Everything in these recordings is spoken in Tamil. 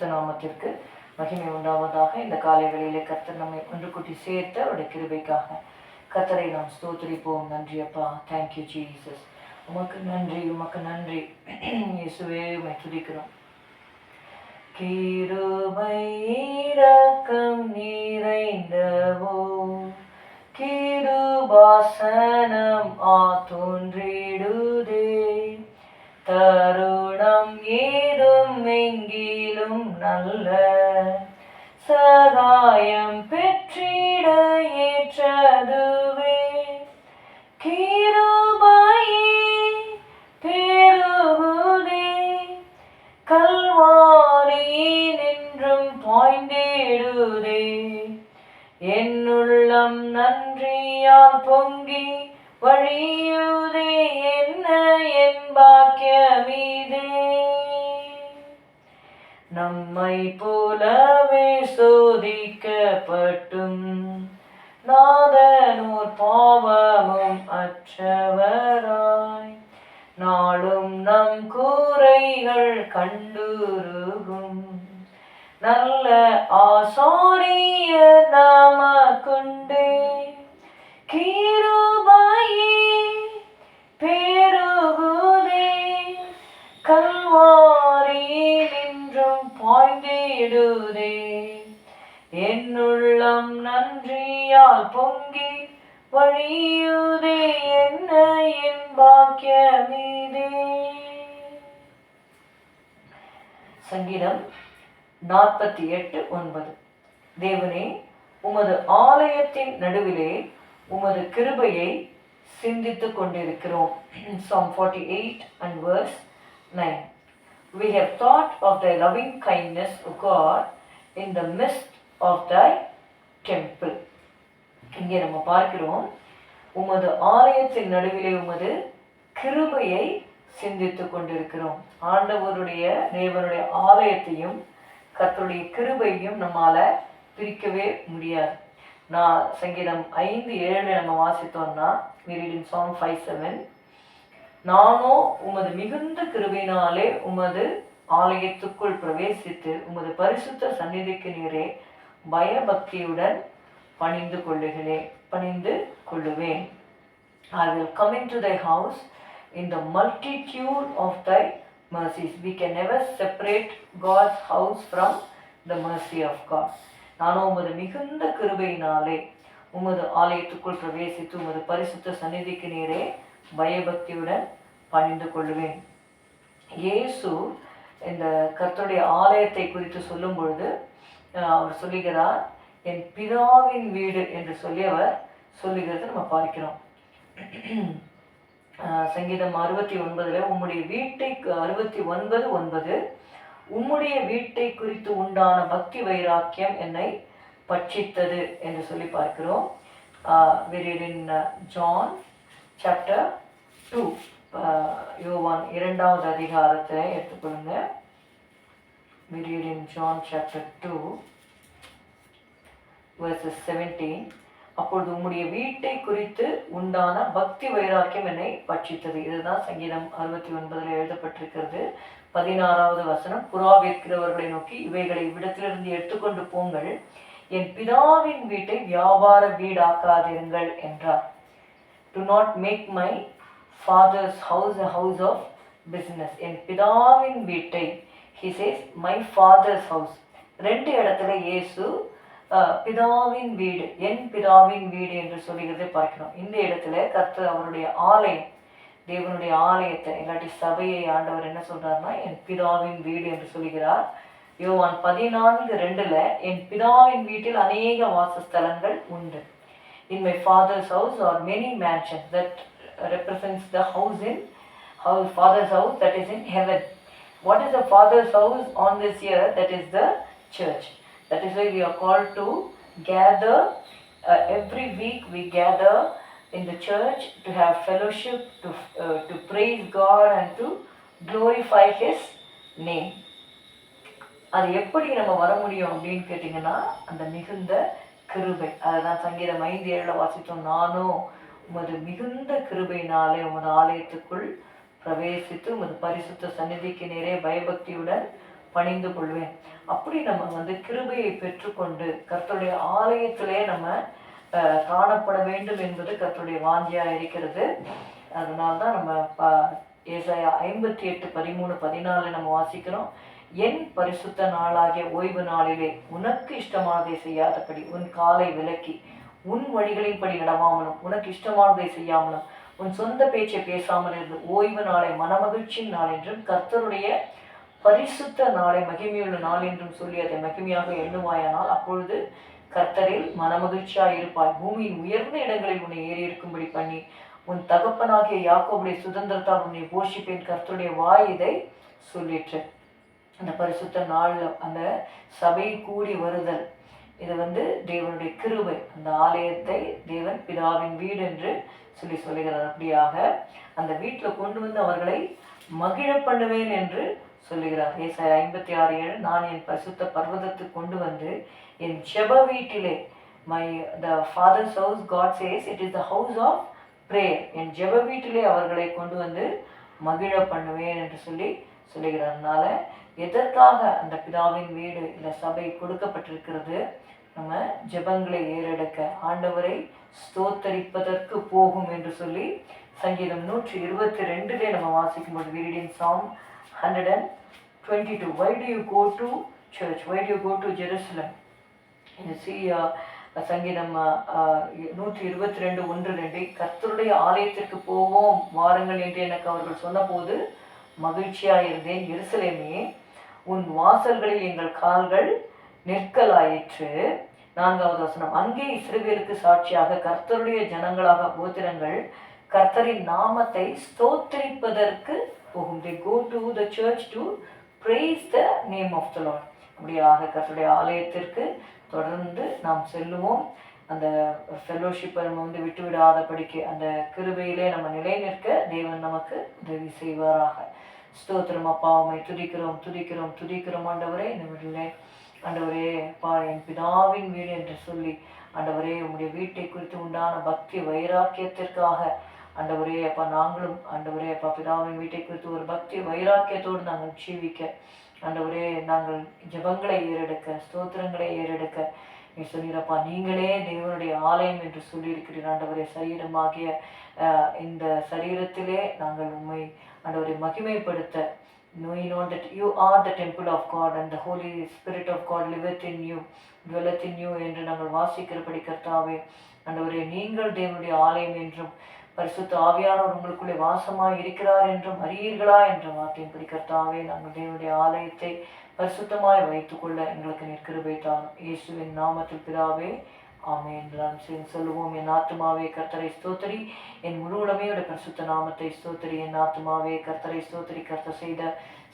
பரிசுத்த நாமத்திற்கு மகிமை உண்டாவதாக இந்த காலை வேளையிலே கர்த்தர் நம்மை ஒன்று கூட்டி சேர்த்த அவருடைய கிருபைக்காக கர்த்தரை நாம் ஸ்தோத்திரிப்போம். நன்றி அப்பா. தேங்க்யூ ஜீசஸ் உமக்கு நன்றி உமக்கு நன்றி. இயேசுவே உமை துதிக்கிறோம். கிருபை இரக்கம் நிறைந்தவோ கிருபாசனம் ஆத்தோன்றிடுதே தருணம் ஏதும் எங்கிலும் நல்ல சகாயம் பெற்றிட ஏற்றதுவே. கீ நம்மை போலவே சோதிக்கப்பட்டும். நாதனூர் பாவமும் அற்றவராய். நாளும் நம் கூரைகள் கண்டுருகும். நல்ல ஆசாரிய நாம கொண்டே. கீருபாயே நன்றியால் பொங்கி வழியுதே என்ன என் பாக்கியமீதே. சங்கீதம் நாற்பத்தி எட்டு ஒன்பது. தேவனே உமது ஆலயத்தின் நடுவிலே உமது கிருபையை சிந்தித்துக் கொண்டிருக்கிறோம். Psalm forty eight and verse nine We have thought of thy loving kindness, O God, in the midst of thy temple. இங்கே நம்ம பார்க்கிறோம். உமது ஆலயத்தின் நடுவிலே உமது கிருபையை சிந்தித்து கொண்டிருக்கிறோம். ஆண்டவருடைய தேவனுடைய ஆலயத்தையும் கத்தருடைய கிருபையும் நம்மால பிரிக்கவே முடியாது. நான் சங்கீதம் ஐந்து ஏழு நம்ம வாசித்தோம்னா வீரிடின் சாங் ஃபைவ் செவன் நானோ உமது மிகுந்த கிருபையினாலே உமது ஆலயத்துக்குள் பிரவேசித்து உமது பரிசுத்த சந்நிதிக்கு நேரே பயபக்தியுடன் பணிந்து கொள்ளுகிறேன் பணிந்து கொள்ளுவேன் I will come into thy house in the multitude of thy mercies. We can never separate God's house from the mercy of God. நானும் உமது மிகுந்த கிருபையினாலே உமது ஆலயத்துக்குள் பிரவேசித்து உமது பரிசுத்த சந்நிதிக்கு நேரே பயபக்தியுடன் பணிந்து கொள்வேன் இயேசு இந்த கர்த்தருடைய ஆலயத்தை குறித்து சொல்லும் பொழுது அவர் சொல்லுகிறார் என் பிதாவின் வீடு என்று சொல்லி அவர் சொல்லுகிறது நம்ம பார்க்கிறோம். சங்கீதம் அறுபத்தி ஒன்பதுல உம்முடைய வீட்டை அறுபத்தி ஒன்பது ஒன்பது உம்முடைய வீட்டை குறித்து உண்டான பக்தி வைராக்கியம் என்னை பட்சித்தது என்று சொல்லி பார்க்கிறோம். இன் ஜான் சாப்டர் டூ யோவான் இரண்டாவது அதிகாரத்தை எடுத்துக்கொள்ளுங்க. In John chapter two verses seventeen அப்பொழுது உம்முடைய வீட்டை குறித்து உண்டான பக்தி வைராக்கியம் என்னை பட்சித்தது. இதுதான் சங்கீதம் அறுபத்தி ஒன்பதில் எழுதப்பட்டிருக்கிறது. பதினாறாவது வசனம் புறா விற்கிறவர்களை நோக்கி இவைகளை இவ்விடத்திலிருந்து எடுத்துக்கொண்டு போங்கள். என் பிதாவின் வீட்டை வியாபார வீடாக்காதிருங்கள் என்றார். Do not make my father's house house of business என் பிதாவின் வீட்டை ஹிசேஸ் மை ஃபாதர்ஸ் ஹவுஸ் ரெண்டு இடத்துல இயேசு பிதாவின் வீடு என் பிதாவின் வீடு என்று சொல்லுகிறதை பார்க்கிறோம். இந்த இடத்துல கர்த்தர் அவருடைய ஆலயம் தேவனுடைய ஆலயத்தை இல்லாட்டி சபையை ஆண்டவர் என்ன சொல்றாருன்னா என் பிதாவின் வீடு என்று சொல்லுகிறார். யோவான் பதினான்கு ரெண்டுல என் பிதாவின் வீட்டில் அநேக வாசஸ்தலங்கள் உண்டு. In my father's house are many mansion that represents the house in house father's house that is in heaven what is the father's house on this year that is the church that is why we are called to gather uh, every week we gather in the church to have fellowship to uh, to praise god and to glorify his name. அது எப்படி நம்ம வர முடியும் அப்படின்னு கேட்டிங்கன்னா அந்த மிகுந்த கிருபை. அதுதான் சங்கீதம் ஐந்து ஏழில் வாசித்தோம் நானும் உமது மிகுந்த கிருபையினாலே உமது ஆலயத்துக்குள் பிரவேசித்து உமது பரிசுத்த சந்நிதிக்கு நேரே பயபக்தியுடன் பணிந்து கொள்வேன். அப்படி நம்ம வந்து கிருபையை பெற்றுக்கொண்டு கர்த்தருடைய ஆலயத்திலே நம்ம காணப்பட வேண்டும் என்பது கர்த்தருடைய வாந்தியாக இருக்கிறது. அதனால தான் நம்ம ப ஏசாயா ஐம்பத்தி எட்டு பதிமூணு பதினாலு நம்ம வாசிக்கிறோம். என் பரிசுத்த நாளாகிய ஓய்வு நாளிலே உனக்கு இஷ்டமானதை செய்யாதபடி உன் காலை விலக்கி உன் வழிகளின்படி நடவாமலும் உனக்கு இஷ்டமானதை செய்யாமலும் உன் சொந்த பேச்சை பேசாமல் இருந்து ஓய்வு நாளை மனமகிழ்ச்சியின் நாள் என்றும் கர்த்தருடைய பரிசுத்த நாளை மகிமையுள்ள நாள் என்றும் சொல்லி அதை மகிமையாக எண்ணுவாயானால் அப்பொழுது கர்த்தரில் மனமகிழ்ச்சியாக இருப்பாய். பூமியின் உயர்ந்த இடங்களில் உன்னை ஏறி இருக்கும்படி பண்ணி உன் தகப்பனாகிய யாக்கோபுடைய சுதந்திரத்தால் உன்னை போஷிப்பேன். கர்த்தருடைய வாய் இதை சொல்லிற்று. அந்த பரிசுத்த நாளில் அந்த சபை கூடி வருதல். இது வந்து தேவனுடைய கிருபை. அந்த ஆலயத்தை தேவன் பிதாவின் வீடு என்று சொல்லி சொல்லுகிறார். அப்படியாக அந்த வீட்டில் கொண்டு வந்து அவர்களை மகிழ பண்ணுவேன் என்று சொல்லுகிறார். ஏசாய் ஐம்பத்தி ஆறு ஏழு நான் என் பரிசுத்த பர்வதத்துக்கு கொண்டு வந்து என் ஜெப வீட்டிலே my the father's house God says it is the house of prayer என் ஜெப வீட்டிலே அவர்களை கொண்டு வந்து மகிழ பண்ணுவேன் என்று சொல்லி சொல்லுகிறதுனால எதற்காக அந்த பிதாவின் வீடு இந்த சபை கொடுக்கப்பட்டிருக்கிறது? நம்ம ஜெபங்களை ஏறெடுக்க ஆண்டவரை ஸ்தோத்தரிப்பதற்கு போகும் என்று சொல்லி சங்கீதம் நூற்றி இருபத்தி ரெண்டுலே நம்ம வாசிக்கும்போது வீரிடின் psalm hundred and twenty two why do you go to church why do you go to Jerusalem C சங்கீதம் நூற்றி இருபத்தி ரெண்டு ஒன்று ரெண்டு கர்த்தருடைய ஆலயத்திற்கு போவோம் வாருங்கள் என்று எனக்கு அவர்கள் சொன்னபோது மகிழ்ச்சியாக இருந்தேன். எருசலேமே உன் வாசல்களில் எங்கள் கால்கள் நிற்கலாயிற்று. நான்காவது வசனம் அங்கே இஸ்ரவேலுக்கு சாட்சியாக கர்த்தருடைய ஜனங்களாக கோத்திரங்கள் கர்த்தரின் நாமத்தை ஸ்தோத்திரிப்பதற்கு போகும் they go to the church to praise the name of the Lord அப்படியாக கர்த்தருடைய ஆலயத்திற்கு தொடர்ந்து நாம் செல்லுவோம். அந்த ஃபெலோஷிப்பை நம்ம வந்து விட்டு விடாதபடிக்கு அந்த கிருபையிலே நம்ம நிலை நிற்க தேவன் நமக்கு உதவி செய்வாராக. ஸ்தோத்திரம் அப்பா துதிக்கிறோம் துதிக்கிறோம் துதிக்கிறோம் ஆண்டவரே. இந்த வீட்டிலே ஆண்டவரே அப்பா என் பிதாவின் வீடு என்று சொல்லி ஆண்டவரே உங்களுடைய வீட்டை குறித்து உண்டான பக்தி வைராக்கியத்திற்காக ஆண்டவரே அப்பா நாங்களும் ஆண்டவரே அப்பா பிதாவின் வீட்டை குறித்து ஒரு பக்தி வைராக்கியத்தோடு நாங்கள் ஜீவிக்க. ஒரே நாங்கள் ஜெபங்களை ஏறெடுக்க ஸ்தோத்திரங்களை ஏறெடுக்க. நீ சொன்னீரப்பா நீங்களே தேவனுடைய ஆலயம் என்று சொல்லியிருக்கிறீர். ஆண்டவரே சரீரமாகிய இந்த சரீரத்திலே நாங்கள் உண்மை ஆண்டவரை மகிமைப்படுத்த. நோய் ye not that you are the temple of God and the Holy Spirit of God liveth in you dwelleth in you என்று நாங்கள் வாசிக்கிறபடி கர்த்தாவே ஆண்டவரே நீங்கள் தேவனுடைய ஆலயம் என்றும் பரிசுத்த ஆவியானவர் உங்களுக்குள்ளே வாசமாய் இருக்கிறார் என்றும் அறியீர்களா என்ற வார்த்தையின்படி கர்த்தாவே நாங்கள் தேவனுடைய ஆலயத்தை பரிசுத்தமாய் வைத்துக்கொள்ள எங்களுக்கு நிற்கிருபை தான் இயேசுவின் நாமத்தில் பிதாவே ஆமென். நாம் சொல்லுவோம் என் ஆத்மாவே கர்த்தரை ஸ்தோத்திரி. என் முழு உடமையோட பரிசுத்த நாமத்தை ஸ்தோத்திரி. என் ஆத்மாவே கர்த்தரை ஸ்தோத்திரி. கர்த்தர் செய்த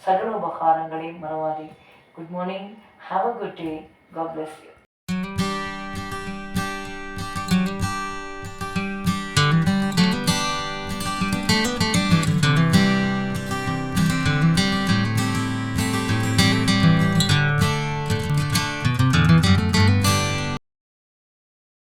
சகல உபகாரங்களையும் மறவாதே. Good morning have a good day God bless you